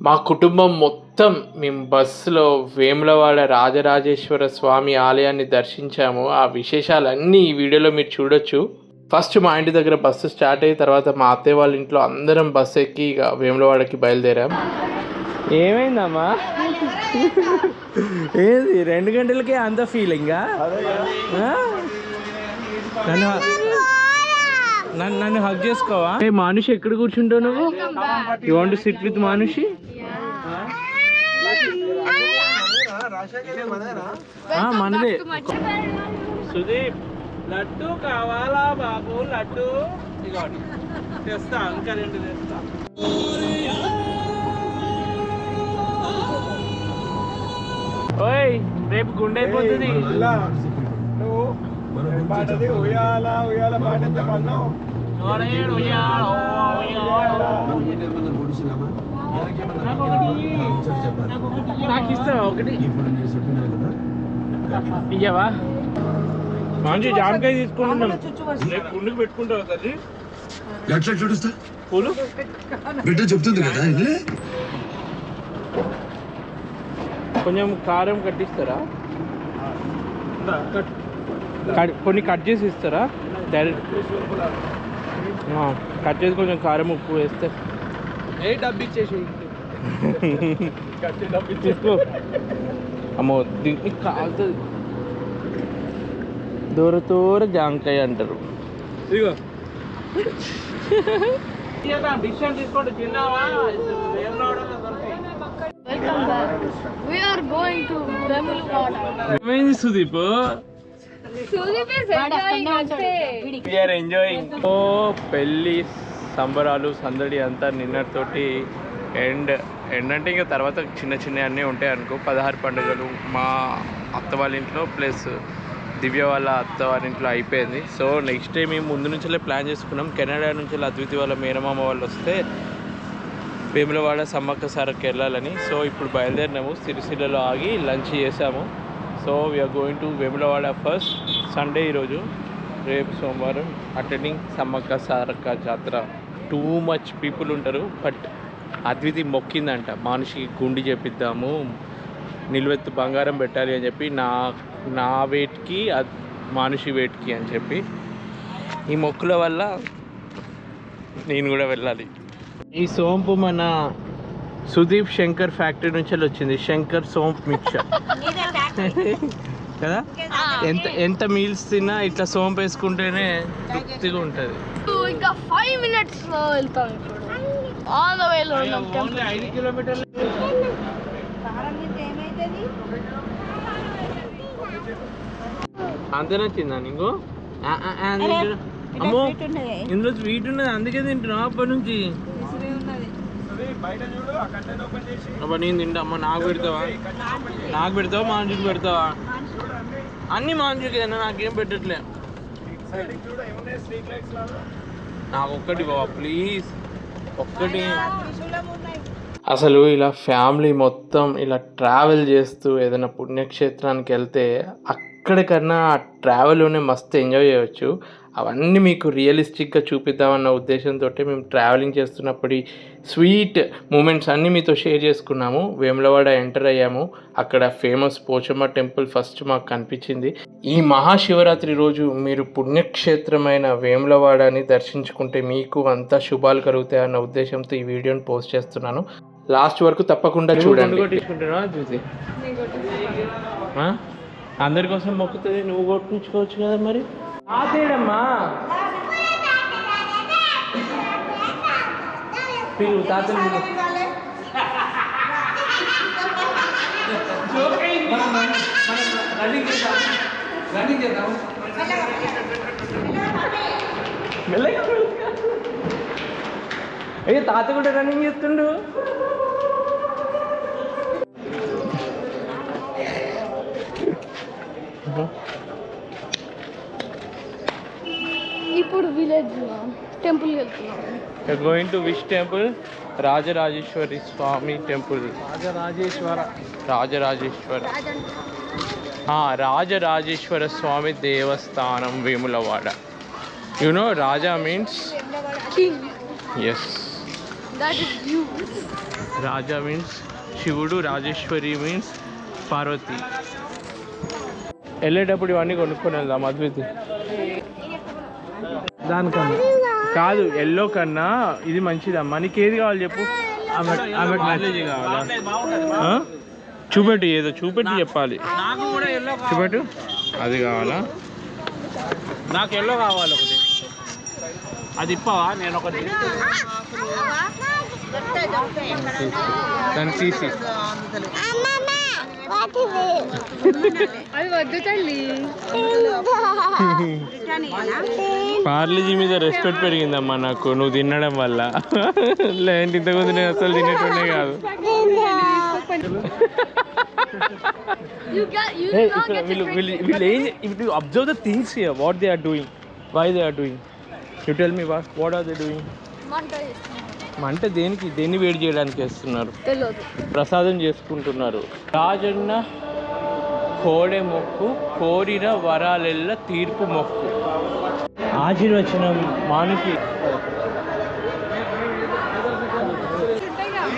మా కుటుంబం మొత్తం మేము బస్సులో వేములవాడ రాజరాజేశ్వర స్వామి ఆలయాన్ని దర్శించాము. ఆ విశేషాలన్నీ ఈ వీడియోలో మీరు చూడొచ్చు. ఫస్ట్ మా ఇంటి దగ్గర బస్సు స్టార్ట్ అయిన తర్వాత మా అత్తయ్య వాళ్ళ ఇంట్లో అందరం బస్సు ఎక్కి ఇక వేములవాడకి బయలుదేరాం. ఏమైందమ్మా? ఏది? రెండు గంటలకే అంత ఫీలింగా నన్ను నన్ను హక్ చేసుకోవా? ఏ మానుషి ఎక్కడ కూర్చుంటావు నువ్వు? You want sit with Manushi ఆ, మనదే. సుదీప్ లడ్డు కావాలా బాబు? లడ్డు. తెస్తా ఇంకా రెండు తెస్తా. ఓయ్ రేపు గుండె అయిపోతుంది ఓరేడు ఉయ్యాల, ఓ ఉయ్యాల. నాకు ఇస్తావా ఒకటి? ఇయ్యవా? మంచి జామకాయ తీసుకుంటున్నాం రేపు గుండెకి పెట్టుకుంటావు తల్లి? ఎట్లా చూడుస్తా? పూలు. బిడ్డ చెప్తుంది కదా ఇది కొంచెం కారం కట్టిస్తారా? కట్- కొన్ని కట్ చేసి ఇస్తారా? డైరెక్ట్. కట్ చేసి కొంచెం కారం ఉప్పు వేస్తే. ఏ డబ్బు ఇచ్చేసి తీసుకో. అమ్మో దీనికి కాలుతుంది దూర దూర జాంకాయ అంటారు. ఇదిగో. ఏమైంది సుదీప్? ఎంజాయింగ్ ఓ పెళ్ళి. సంబరాలు సందడి అంతా నిన్నటితోటి ఎండ్ ఎండ్ అంటే ఇంకా తర్వాత చిన్న చిన్న అన్నీ ఉంటాయి అనుకో. పదహారు పండుగలు మా అత్త వాళ్ళ ఇంట్లో ప్లస్ దివ్య వాళ్ళ అత్త వాళ్ళ ఇంట్లో అయిపోయింది. సో నెక్స్ట్ డే మేము ముందు నుంచే ప్లాన్ చేసుకున్నాం. కెనడా నుంచి అద్వితి వాళ్ళ మేనమామ వాళ్ళు వస్తే వేములవాడ సమ్మక్క సారకి వెళ్ళాలని. సో ఇప్పుడు బయలుదేరినాము. సిరిసిల్లలో ఆగి లంచ్ చేసాము. So we are going to Vemulawada first Sunday ఈరోజు. రేపు సోమవారం attending Sammakka Sarakka Jatara. Too much people ఉంటారు బట్ అద్వితి మొక్కిందంట. మనిషికి గుండి చేపిద్దాము నిలువెత్తు బంగారం పెట్టాలి అని చెప్పి నా నా వెయిట్కి అద్- మానుషి వెయిట్కి అని చెప్పి. ఈ మొక్కుల వల్ల నేను కూడా వెళ్ళాలి. ఈ సోంపు మన సుదీప్ శంకర్ ఫ్యాక్టరీ నుంచి వచ్చింది. శంకర్ సోంపు మిక్చర్ కదా? ఎంత ఎంత మీల్స్ తిన్నా ఇట్లా సోంపు వేసుకుంటేనే తృప్తిగా ఉంటుంది. ఫైవ్ మినిట్స్లో వెళ్తాం ఇప్పుడు. ఆన్ ద వేలో ఉన్నాం ఐదు కిలోమీటర్లు. అంతే నచ్చిందా నీకు. అమ్మో ఇందులో స్వీట్ ఉన్నది అందుకే తింటున్నా అప్పటి నుంచి. అబ్బా నేను తింటా అమ్మ నాకు పెడతావా? నాకు పెడతావా మాంజుకి పెడతావా? అన్ని. మాంజుకేనా నాకేం పెట్టట్లే. నాకు ఒక్కటి బాబా ప్లీజ్. ఒక్కటి. అసలు ఇలా ఫ్యామిలీ మొత్తం ఇలా ట్రావెల్ చేస్తూ ఏదైనా పుణ్యక్షేత్రానికి వెళ్తే అక్కడికన్నా ఆ ట్రావెల్లోనే మస్తు ఎంజాయ్ చేయవచ్చు అవన్నీ మీకు రియలిస్టిక్గా చూపిద్దామన్న ఉద్దేశంతో మేము ట్రావెలింగ్ చేస్తున్నప్పుడు స్వీట్ మూమెంట్స్ అన్నీ మీతో షేర్ చేసుకున్నాము. వేములవాడ ఎంటర్ అయ్యాము. అక్కడ ఫేమస్ పోచమ్మ టెంపుల్ ఫస్ట్ మాకు కనిపించింది. ఈ మహాశివరాత్రి రోజు మీరు పుణ్యక్షేత్రమైన వేములవాడని దర్శించుకుంటే మీకు అంతా శుభాలు కలుగుతాయి అన్న ఉద్దేశంతో ఈ వీడియోని పోస్ట్ చేస్తున్నాను. లాస్ట్ వరకు తప్పకుండా చూడండి. చూసి అందరి కోసం మొక్కుతుంది నువ్వు కొట్టించుకోవచ్చు కదా మరి? ఆతేడమ్మా పిలువు తాతలు చేద్దాం. మెల్లగా. అయ్యో తాత కూడా రన్నింగ్ చేస్తుండు. ఇప్పుడు విలేజ్ టెంపుల్ వెళ్తున్నాం. Going to which temple Rajarajeshwari Swamy temple Rajarajeshwara. Rajarajeshwara. ఆ, రాజరాజేశ్వర స్వామి దేవస్థానం Vemulawada. You know raja means king yes raja means శివుడు రాజేశ్వరి మీన్స్ పార్వతి. వెళ్ళేటప్పుడు ఇవన్నీ కొనుక్కొని వెళ్దాం అద్వితి. దానికన్నా. కాదు ఎల్లో కన్నా ఇది మంచిదమ్మా. నీకు ఏది కావాలి చెప్పు? కావాలా? చూపెట్టు ఏదో చూపెట్టి చెప్పాలి. నాకు కూడా ఎల్లో చూపెట్టు. అది కావాలా? నాకు ఎల్లో కావాలి ఒకటి. అది ఇప్పవా? నేను ఒకటి దాన్ని తీసి అది వద్దు తల్లి. పార్లేజీ మీద రెస్పెక్ట్ పెరిగిందమ్మా నాకు నువ్వు తినడం వల్ల. లేదంటే ఇంతకుముందు నేను అసలు తినేటోనే కాదు. వీళ్ళు observe the things here what they are doing why they are doing you tell me what what are they doing మంట దేనికి దేన్ని వేడి చేయడానికి వేస్తున్నారు? ప్రసాదం చేసుకుంటున్నారు. రాజన్న కోడె మొక్కు కోరిన వరాలెల్ల తీర్పు మొక్కు. ఆశీర్వచనం మానుషి.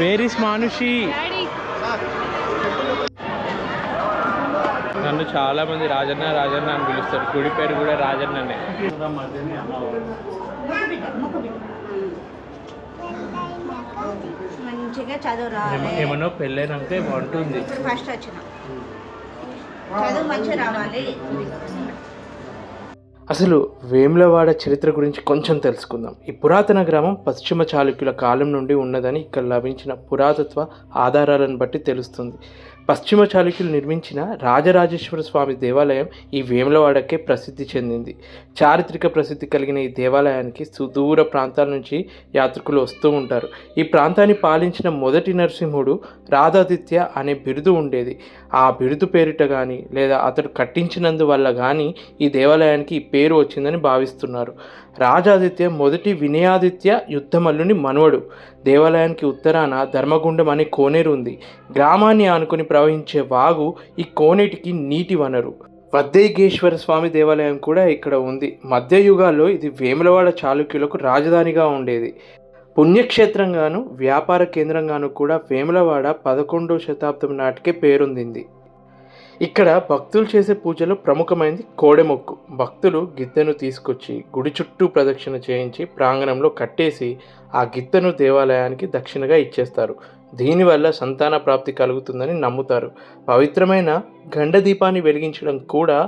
వేరిస్ మానుషి. నన్ను చాలా మంది రాజన్న రాజన్న అని పిలుస్తారు. గుడి పేరు కూడా రాజన్ననే. మంచిగా చదువు రావాలి ఏమన్నా పెళ్ళైనాక ఏమో అంటుంది ఫస్ట్ వచ్చిన. చదువు మంచిగా రావాలి. అసలు వేములవాడ చరిత్ర గురించి కొంచెం తెలుసుకుందాం. ఈ పురాతన గ్రామం పశ్చిమ చాళుక్యుల కాలం నుండి ఉన్నదని ఇక్కడ లభించిన పురాతత్వ ఆధారాలను బట్టి తెలుస్తుంది. పశ్చిమ చాళుక్యులు నిర్మించిన రాజరాజేశ్వర స్వామి దేవాలయం ఈ వేములవాడకే ప్రసిద్ధి చెందింది. చారిత్రక ప్రసిద్ధి కలిగిన ఈ దేవాలయానికి సుదూర ప్రాంతాల నుంచి యాత్రికులు వస్తూ ఉంటారు. ఈ ప్రాంతాన్ని పాలించిన మొదటి నరసింహుడు రాధాదిత్య అనే బిరుదు ఉండేది. ఆ బిరుదు పేరిట కానీ లేదా అతడు కట్టించినందువల్ల కానీ ఈ దేవాలయానికి ఈ పేరు వచ్చిందని భావిస్తున్నారు. రాజాదిత్య మొదటి వినయాదిత్య యుద్ధమల్లుని మనవడు. దేవాలయానికి ఉత్తరాన ధర్మగుండం అనే కోనేరు ఉంది. గ్రామాన్ని ఆనుకుని ప్రవహించే వాగు ఈ కోనేటికి నీటి వనరు. వద్దేగేశ్వర స్వామి దేవాలయం కూడా ఇక్కడ ఉంది. మధ్యయుగాల్లో ఇది వేములవాడ చాళుక్యులకు రాజధానిగా ఉండేది. పుణ్యక్షేత్రంగాను వ్యాపార కేంద్రంగాను కూడా వేములవాడ పదకొండవ శతాబ్దం నాటికే పేరొందింది. ఇక్కడ భక్తులు చేసే పూజలో ప్రముఖమైనది కోడెమొక్కు. భక్తులు గిద్దెను తీసుకొచ్చి గుడి చుట్టూ ప్రదక్షిణ చేయించి ప్రాంగణంలో కట్టేసి ఆ గిద్దెను దేవాలయానికి దక్షిణగా ఇచ్చేస్తారు. దీనివల్ల సంతాన ప్రాప్తి కలుగుతుందని నమ్ముతారు. పవిత్రమైన గండ దీపాన్ని వెలిగించడం కూడా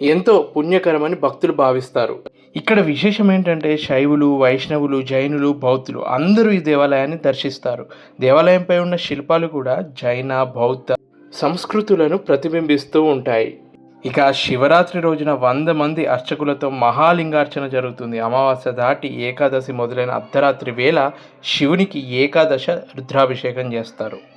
ఎంతో పుణ్యకరమని భక్తులు భావిస్తారు. ఇక్కడ విశేషం ఏంటంటే శైవులు వైష్ణవులు జైనులు బౌద్ధులు అందరూ ఈ దేవాలయాన్ని దర్శిస్తారు. దేవాలయంపై ఉన్న శిల్పాలు కూడా జైన బౌద్ధ సంస్కృతులను ప్రతిబింబిస్తూ ఉంటాయి. ఇక శివరాత్రి రోజున వంద మంది అర్చకులతో మహాలింగార్చన జరుగుతుంది. అమావాస్య దాటి ఏకాదశి మొదలైన అర్ధరాత్రి వేళ శివునికి ఏకాదశ రుద్రాభిషేకం చేస్తారు.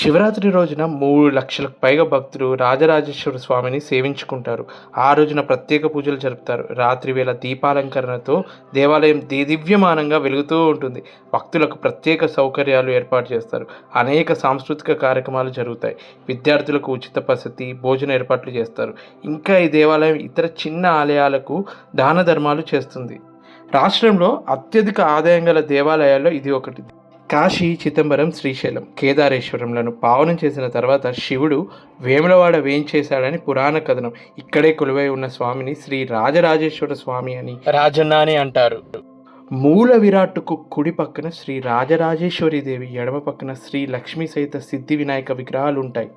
శివరాత్రి రోజున మూడు లక్షలకు పైగా భక్తులు రాజరాజేశ్వర స్వామిని సేవించుకుంటారు. ఆ రోజున ప్రత్యేక పూజలు జరుపుతారు. రాత్రి వేళ దీపాలంకరణతో దేవాలయం దివ్యమానంగా వెలుగుతూ ఉంటుంది. భక్తులకు ప్రత్యేక సౌకర్యాలు ఏర్పాటు చేస్తారు. అనేక సాంస్కృతిక కార్యక్రమాలు జరుగుతాయి. విద్యార్థులకు ఉచిత వసతి భోజన ఏర్పాట్లు చేస్తారు. ఇంకా ఈ దేవాలయం ఇతర చిన్న ఆలయాలకు దాన ధర్మాలు చేస్తుంది. రాష్ట్రంలో అత్యధిక ఆదాయం గల దేవాలయాల్లో ఇది ఒకటి. కాశీ చిదంబరం శ్రీశైలం కేదారేశ్వరంలను పావనం చేసిన తర్వాత శివుడు వేములవాడ వేయించేశాడని పురాణ కథనం. ఇక్కడే కొలువై ఉన్న స్వామిని శ్రీ రాజరాజేశ్వర స్వామి అని రాజన్న అని అంటారు. మూల విరాట్టుకు కుడి పక్కన శ్రీ రాజరాజేశ్వరి దేవి ఎడమ పక్కన శ్రీ లక్ష్మీ సహిత సిద్ధి వినాయక విగ్రహాలు ఉంటాయి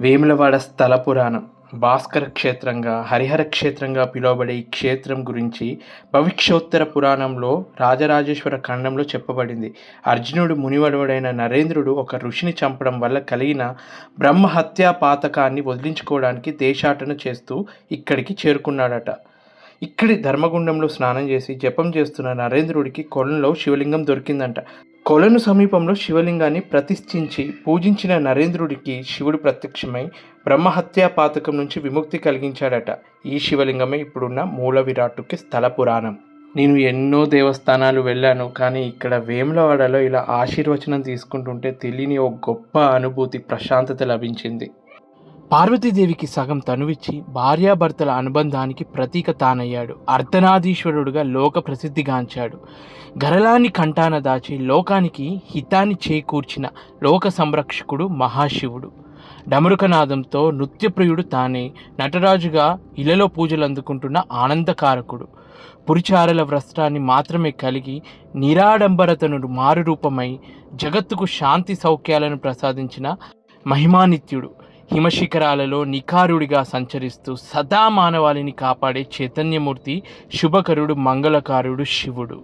వేములవాడ స్థల పురాణం. భాస్కర క్షేత్రంగా హరిహర క్షేత్రంగా పిలువబడే ఈ క్షేత్రం గురించి భవిష్యోత్తర పురాణంలో రాజరాజేశ్వర ఖండంలో చెప్పబడింది. అర్జునుడు మునివడవుడైన నరేంద్రుడు ఒక ఋషిని చంపడం వల్ల కలిగిన బ్రహ్మహత్యా పాతకాన్ని వదిలించుకోవడానికి దేశాటన చేస్తూ ఇక్కడికి చేరుకున్నాడట. ఇక్కడి ధర్మగుండంలో స్నానం చేసి జపం చేస్తున్న నరేంద్రుడికి కొలంలో శివలింగం దొరికిందంట. కొలను సమీపంలో శివలింగాన్ని ప్రతిష్ఠించి పూజించిన నరేంద్రుడికి శివుడు ప్రత్యక్షమై బ్రహ్మహత్యా పాతకం నుంచి విముక్తి కలిగించాడట. ఈ శివలింగమే ఇప్పుడున్న మూల విరాట్టుకి స్థల పురాణం. నేను ఎన్నో దేవస్థానాలు వెళ్ళాను కానీ ఇక్కడ వేములవాడలో ఇలా ఆశీర్వచనం తీసుకుంటుంటే తెలియని ఒక గొప్ప అనుభూతి ప్రశాంతత లభించింది. పార్వతీదేవికి సగం తనువిచ్చి భార్యాభర్తల అనుబంధానికి ప్రతీక తానయ్యాడు. అర్ధనాదీశ్వరుడుగా లోక ప్రసిద్ధిగాంచాడు. గరలాన్ని కంటాన దాచి లోకానికి హితాన్ని చేకూర్చిన లోక సంరక్షకుడు మహాశివుడు. డమరుకనాదంతో నృత్యప్రియుడు తానే నటరాజుగా ఇలలో పూజలు అందుకుంటున్న ఆనందకారకుడు. పురిచారల వ్రస్త్రాన్ని మాత్రమే కలిగి నిరాడంబరతనుడు మారురూపమై జగత్తుకు శాంతి సౌఖ్యాలను ప్రసాదించిన మహిమానిత్యుడు. హిమశిఖరాలలో నికారుడిగా సంచరిస్తూ సదా మానవాళిని కాపాడే చైతన్యమూర్తి శుభకరుడు మంగళకారుడు శివుడు.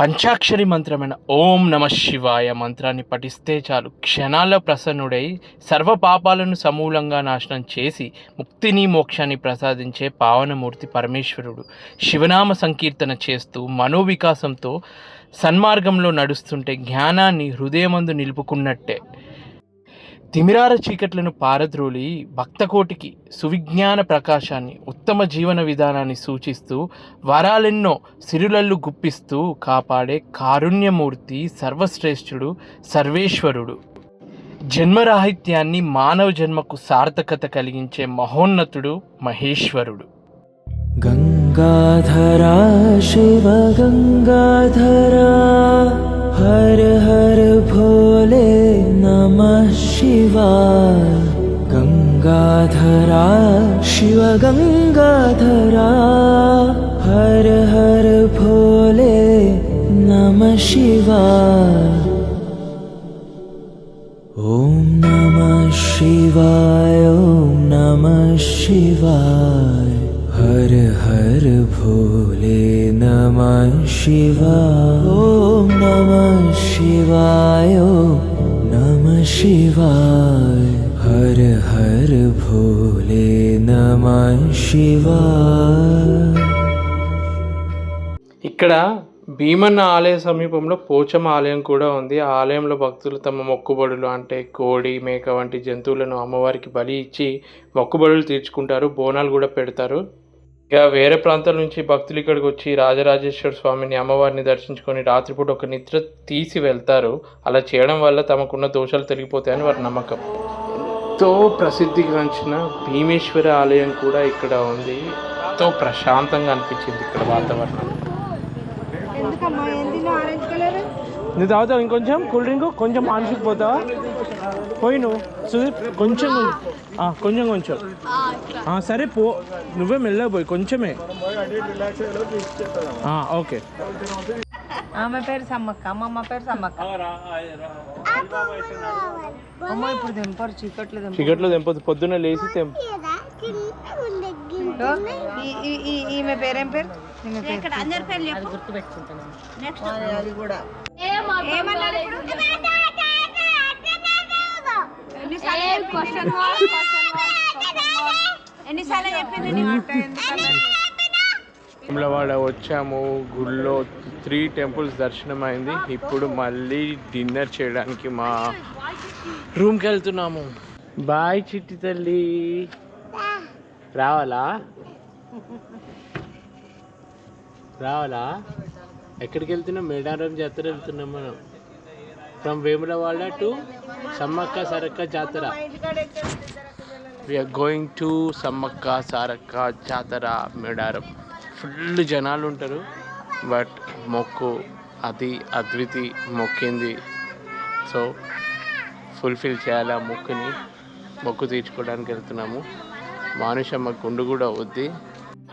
పంచాక్షరి మంత్రమైన ఓం నమ శివాయ మంత్రాన్ని పఠిస్తే చాలు. క్షణాల్లో ప్రసన్నుడై సర్వ పాపాలను సమూలంగా నాశనం చేసి ముక్తిని మోక్షాన్ని ప్రసాదించే పావనమూర్తి పరమేశ్వరుడు. శివనామ సంకీర్తన చేస్తూ మనోవికాసంతో సన్మార్గంలో నడుస్తుంటే జ్ఞానాన్ని హృదయమందు నిలుపుకున్నట్టే. తిమిరార చీకట్లను పారద్రోలి భక్తకోటికి సువిజ్ఞాన ప్రకాశాన్ని ఉత్తమ జీవన విధానాన్ని సూచిస్తూ వరాలెన్నో సిరులల్లు గుప్పిస్తూ కాపాడే కారుణ్యమూర్తి సర్వశ్రేష్ఠుడు సర్వేశ్వరుడు. జన్మరాహిత్యాన్ని మానవ జన్మకు సార్థకత కలిగించే మహోన్నతుడు మహేశ్వరుడు. గంగాధరా శివ గంగాధరా హర హర భోలే నమ शिवाय गङ्गाधरा शिव गङ्गाधरा हर हर भोले नमः शिवाय ॐ नमः शिवाय ॐ नमः शिवाय, हर हर भोले नमः शिवाय। ॐ नमः शिवाय ॐ नमः शिवाय हर हर भोले नमः शिवाय ఇక్కడ భీమన్న ఆలయ సమీపంలో పోచమ్మ ఆలయం కూడా ఉంది ఆ ఆలయంలో భక్తులు తమ మొక్కుబడులు అంటే కోడి మేక వంటి జంతువులను అమ్మవారికి బలి ఇచ్చి మొక్కుబడులు తీర్చుకుంటారు బోనాలు కూడా పెడతారు ఇక వేరే ప్రాంతాల నుంచి భక్తులు ఇక్కడికి వచ్చి రాజరాజేశ్వర స్వామిని అమ్మవారిని దర్శించుకొని రాత్రిపూట ఒక నిద్ర తీసి వెళ్తారు. అలా చేయడం వల్ల తమకున్న దోషాలు తొలగిపోతాయని వారి నమ్మకం. ఎంతో ప్రసిద్ధిగాంచిన భీమేశ్వర ఆలయం కూడా ఇక్కడ ఉంది. ఎంతో ప్రశాంతంగా అనిపించింది ఇక్కడ వాతావరణం. ఎందుకమ్మా? ఎందులో ఆరెంజ్ కలర్? నువ్వు తాగుతావు? ఇంకొంచెం కూల్ డ్రింక్? కొంచెం ఆన్సుకు పోతావా? పోయి నువ్వు సుదీప్ కొంచెం ఆ, కొంచెం కొంచెం. ఆ, సరే పో. నువ్వే మెల్లగా పోయి కొంచెమే. ఆ, ఓకే. ఆమె పేరు సమ్మక్క అమ్మమ్మ పేరు సమ్మక్క. అమ్మ ఇప్పుడు దింపరు చీకట్లు దింపరు చీకట్లో తెంపొద్దు పొద్దున్న లేచి తెంపు ఈమె పేరేం పేరు? పేరు ఇప్పుడు? ఎన్నిసార్లు చెప్పింది? వేములవాడ వచ్చాము గుళ్ళో త్రీ టెంపుల్స్ దర్శనం అయింది ఇప్పుడు మళ్ళీ డిన్నర్ చేయడానికి మా రూమ్కి వెళ్తున్నాము. బాయ్ చిట్టి తల్లి. రావాలా? రావాలా? ఎక్కడికి వెళ్తున్నాం? మేడారం జాతర వెళ్తున్నాం మనం. From Vemulawada to Sammakka Sarakka Jatara we are going to Sammakka Sarakka Jatara Medaram full జనాలు ఉంటారు బట్ మొక్కు అది అద్వితి మొక్కింది సో ఫుల్ఫిల్ చేయాలి ఆ మొక్కుని మొక్కు తీర్చుకోవడానికి వెళ్తున్నాము. మానుషమ్మ గుండు కూడా వద్ది.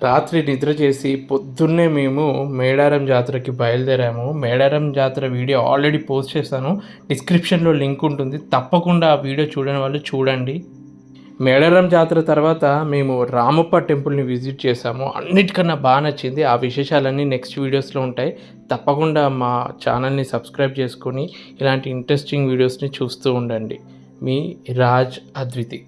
రాత్రి నిద్ర చేసి పొద్దున్నే మేము మేడారం జాతరకి బయలుదేరాము. మేడారం జాతర వీడియో ఆల్రెడీ పోస్ట్ చేశాను. డిస్క్రిప్షన్లో లింక్ ఉంటుంది. తప్పకుండా ఆ వీడియో చూడని వాళ్ళు చూడండి. మేడారం జాతర తర్వాత మేము రామప్ప టెంపుల్ని విజిట్ చేసాము అన్నిటికన్నా బాగా నచ్చింది. ఆ విశేషాలన్నీ నెక్స్ట్ వీడియోస్లో ఉంటాయి. తప్పకుండా మా ఛానల్ని సబ్స్క్రైబ్ చేసుకొని ఇలాంటి ఇంట్రెస్టింగ్ వీడియోస్ని చూస్తూ ఉండండి. మీ రాజ్ అద్వితి.